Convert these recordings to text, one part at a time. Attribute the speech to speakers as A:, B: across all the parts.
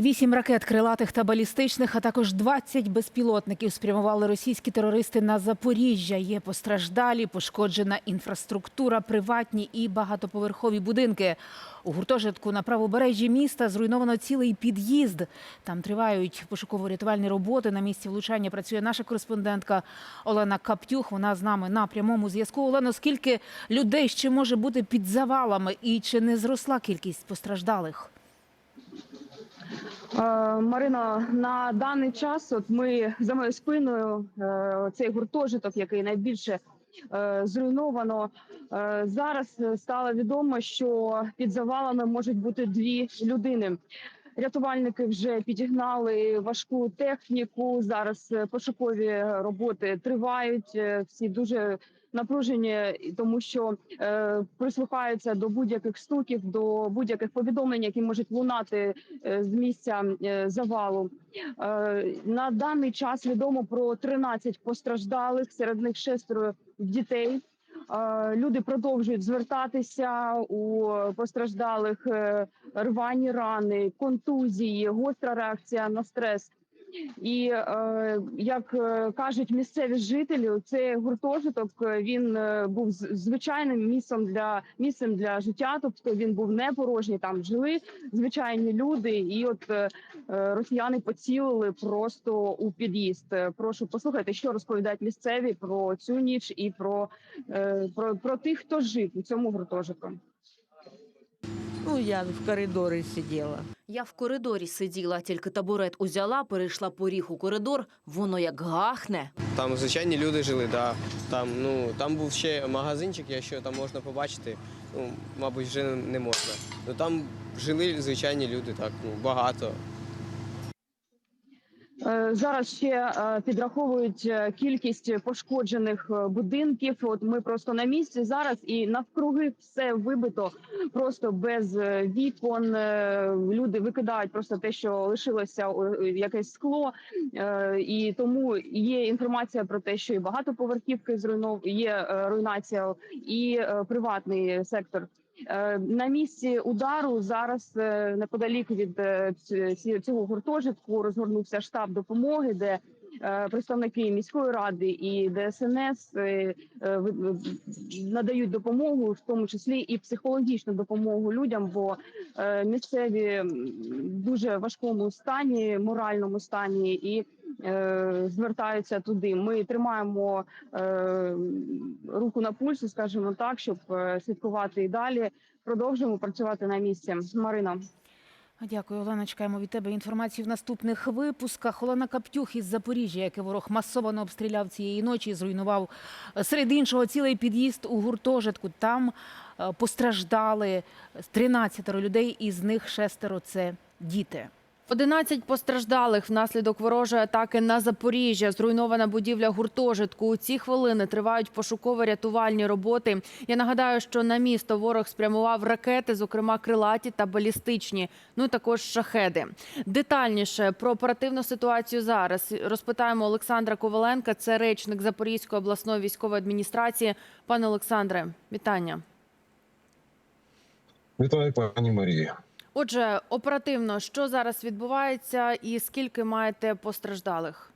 A: Вісім ракет крилатих та балістичних, а також 20 безпілотників спрямували російські терористи на Запоріжжя. Є постраждалі, пошкоджена інфраструктура, приватні і багатоповерхові будинки. У гуртожитку на правобережжі міста зруйновано цілий під'їзд. Там тривають пошуково-рятувальні роботи. На місці влучання працює наша кореспондентка Олена Каптюх. Вона з нами на прямому зв'язку. Олено, скільки людей ще може бути під завалами і чи не зросла кількість постраждалих?
B: Е, Марина, на даний час, от ми за моєю спиною, е, цей гуртожиток, який найбільше е, зруйновано. Зараз стало відомо, що під завалами можуть бути дві людини. Рятувальники вже підігнали важку техніку. Зараз пошукові роботи тривають. Всі дуже напружені, тому що е, прислухаються до будь-яких стуків, до будь-яких повідомлень, які можуть лунати е, з місця е, завалу. Е, На даний час відомо про 13 постраждалих, серед них шестеро дітей. Е, Люди продовжують звертатися у постраждалих е, рвані рани, контузії, гостра реакція на стрес. І е, як е, кажуть місцеві жителі, цей гуртожиток е, він був звичайним місцем для місцем для життя. Тобто він був не порожній. Там жили звичайні люди, і от росіяни поцілили просто у під'їзд. Прошу послухайте, що розповідають місцеві про цю ніч і про, про, про тих, хто жив у цьому гуртожитку.
C: Ну, я в коридорі сиділа.
D: Я в коридорі сиділа, тільки табурет узяла, перейшла поріг у коридор, воно як гахне.
E: Там звичайні люди жили, да. Там, ну, там був ще магазинчик, якщо там можна побачити, ну, мабуть, вже не можна. Ну там жили звичайні люди, так, ну, багато.
B: Е, Зараз ще е, підраховують е, кількість пошкоджених будинків. От ми просто на місці зараз і навкруги все вибито просто без вікон. Люди викидають просто те, що лишилося якесь скло. І тому є інформація про те, що і багатоповерхівки зруйнов є руйнація, і приватний сектор. Е, На місці удару зараз е, неподалік від е, цього гуртожитку розгорнувся штаб допомоги, де представники міської ради і ДСНС е, е, надають допомогу, в тому числі і психологічну допомогу людям, бо е, місцеві дуже важкому стані, моральному стані і. е, Звертаються туди. Ми тримаємо е, руку на пульсі, скажімо так, щоб е, слідкувати і далі. Продовжуємо працювати на місці. Марина.
A: Дякую, Олена. Чекаємо від тебе інформацію в наступних випусках. Олена Каптюх із Запоріжжя, яке ворог масово обстріляв цієї ночі, зруйнував серед іншого цілий під'їзд у гуртожитку. Там е, постраждали 13 людей, із них шестеро це діти.
F: 11 постраждалих внаслідок ворожої атаки на Запоріжжя. Зруйнована будівля гуртожитку. У ці хвилини тривають пошуково-рятувальні роботи. Я нагадаю, що на місто ворог спрямував ракети, зокрема крилаті та балістичні. Ну і також шахеди. Детальніше про оперативну ситуацію зараз розпитаємо Олександра Коваленка. Це речник Запорізької обласної військової адміністрації. Пане Олександре, вітання.
G: Вітаю, пані Марія.
F: Отже, оперативно, що зараз відбувається, і скільки маєте постраждалих?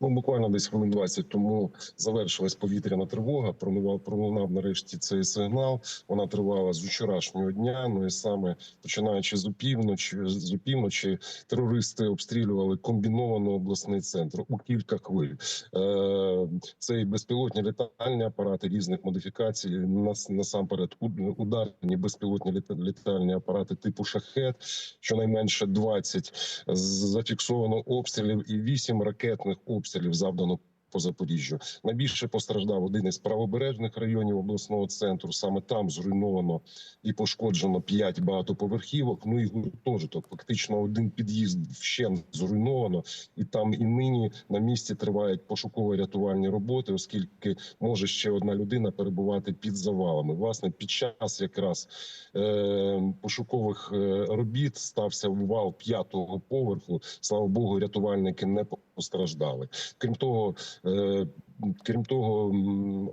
G: Ну, буквально десь хвилин 20 тому завершилась повітряна тривога. Пролунав, пролунав нарешті цей сигнал. Вона тривала з вчорашнього дня. Ну і саме починаючи з опівночі, з опівночі, терористи обстрілювали комбіновано обласний центр у кілька хвиль. Е, це і безпілотні літальні апарати різних модифікацій. Нас насамперед уд- ударні безпілотні літа- літальні апарати типу шахет. Щонайменше 20 з- зафіксовано обстрілів і 8 ракетних обстрілів завдано по Запоріжжю. Найбільше постраждав один із правобережних районів обласного центру. Саме там зруйновано і пошкоджено п'ять багатоповерхівок. Ну і гуртожиток. Фактично один під'їзд вщент зруйновано, і там і нині на місці тривають пошуково-рятувальні роботи, оскільки може ще одна людина перебувати під завалами. Власне, під час якраз е, пошукових е, робіт стався вал п'ятого поверху. Слава Богу, рятувальники не постраждали. Крім того, е, крім того,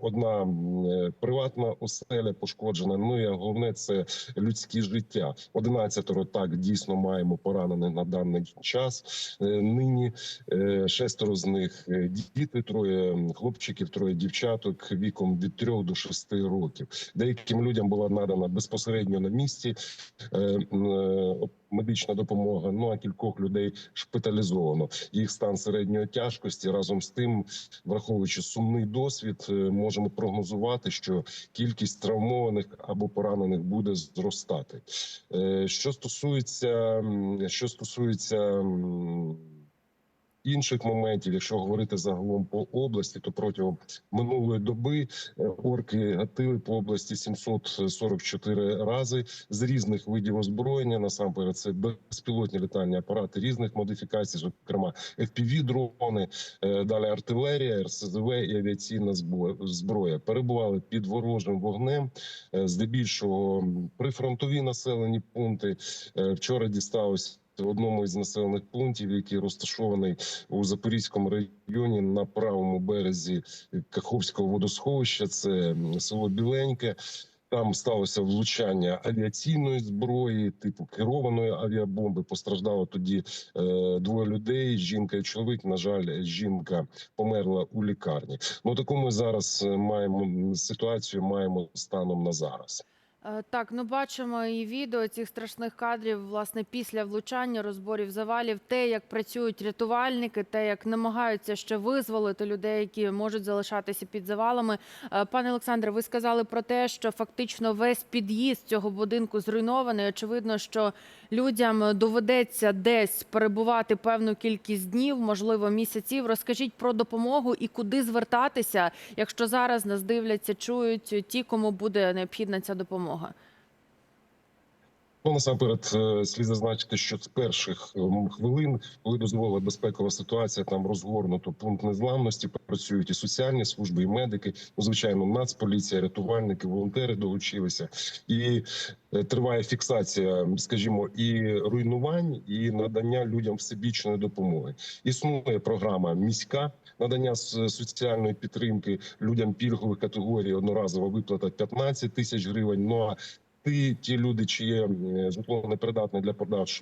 G: одна е, приватна оселя пошкоджена. Ну і головне це людські життя. Одинадцятеро так дійсно маємо поранених на даний час. Е, Нині е, шестеро з них діти, троє хлопчиків, троє дівчаток віком від трьох до шести років. Деяким людям була надана безпосередньо на місці медична допомога. Ну а кількох людей шпиталізовано. Їх стан середньої тяжкості разом з тим, враховуючи сумний досвід, е, можемо прогнозувати, що кількість травмованих або поранених буде зростати. Е, Що стосується що стосується інших моментів, якщо говорити загалом по області, то протягом минулої доби е, орки гатили по області 744 рази з різних видів озброєння. Насамперед, це безпілотні літальні апарати різних модифікацій, зокрема fpv дрони, е, далі артилерія, РСЗВ і авіаційна зброя перебували під ворожим вогнем. е, Здебільшого прифронтові населені пункти вчора дісталось. В одному із населених пунктів, який розташований у Запорізькому районі на правому березі Каховського водосховища, це село Біленьке. Там сталося влучання авіаційної зброї, типу керованої авіабомби. Постраждало тоді е, двоє людей. Жінка і чоловік. На жаль, жінка померла у лікарні. Ну таку ми зараз е, маємо ситуацію. Маємо станом на зараз.
F: Е, Так, ну бачимо і відео цих страшних кадрів, власне, після влучання, розборів завалів, те, як працюють рятувальники, те, як намагаються ще визволити людей, які можуть залишатися під завалами. Е, Пане Олександре, ви сказали про те, що фактично весь під'їзд цього будинку зруйнований. Очевидно, що людям доведеться десь перебувати певну кількість днів, можливо, місяців. Розкажіть про допомогу і куди звертатися, якщо зараз нас дивляться, чують ті, кому буде необхідна ця допомога.
G: maahan Ну, насамперед, е, слід зазначити, що з перших ем, хвилин, коли дозволила безпекова ситуація, там розгорнуто пункт незламності. Працюють і соціальні служби, і медики. Ну, звичайно, нацполіція, рятувальники, волонтери долучилися, і е, триває фіксація, скажімо, і руйнувань, і надання людям всебічної допомоги. Існує програма міська надання соціальної підтримки людям пільгових категорій. Одноразова виплата 15 тисяч гривень. Ну а ти ті люди, чиє е, житло непридатне для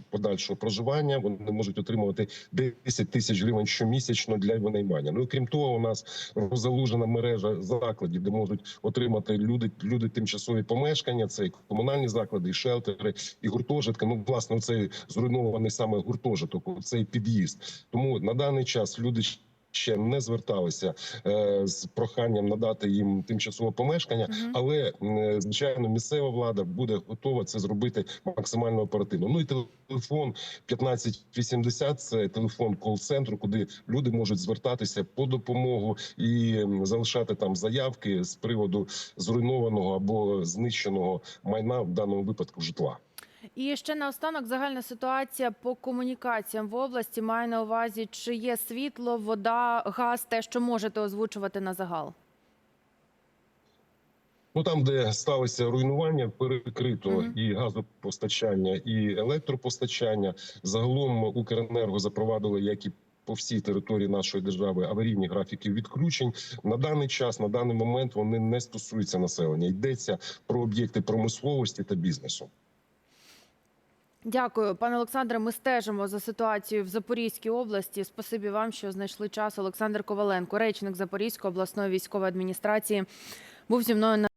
G: подальшого проживання, вони можуть отримувати 10 тисяч гривень щомісячно для винаймання. Ну крім того, у нас розгалужена мережа закладів, де можуть отримати люди люди тимчасові помешкання. Це і комунальні заклади, і шелтери, і гуртожитки. Ну власне, цей зруйнований саме гуртожиток, цей під'їзд. Тому на даний час люди. Ще не зверталися е, з проханням надати їм тимчасове помешкання,
F: Мгм.
G: але е, звичайно місцева влада буде готова це зробити максимально оперативно. Ну і телефон 1580 – це телефон кол-центру, куди люди можуть звертатися по допомогу і залишати там заявки з приводу зруйнованого або знищеного майна в даному випадку житла.
F: І ще наостанок загальна ситуація по комунікаціям в області має на увазі, чи є світло, вода, газ, те, що можете озвучувати на загал.
G: Ну там, де сталося руйнування, перекрито
F: Мгм.
G: і газопостачання, і електропостачання. Загалом Укренерго запровадили як і по всій території нашої держави аварійні графіки відключень. На даний час, на даний момент, вони не стосуються населення. Йдеться про об'єкти промисловості та бізнесу.
F: Дякую, пане Олександре. Ми стежимо за ситуацією в Запорізькій області. Спасибі вам, що знайшли час. Олександр Коваленко, речник Запорізької обласної військової адміністрації, був зі мною на.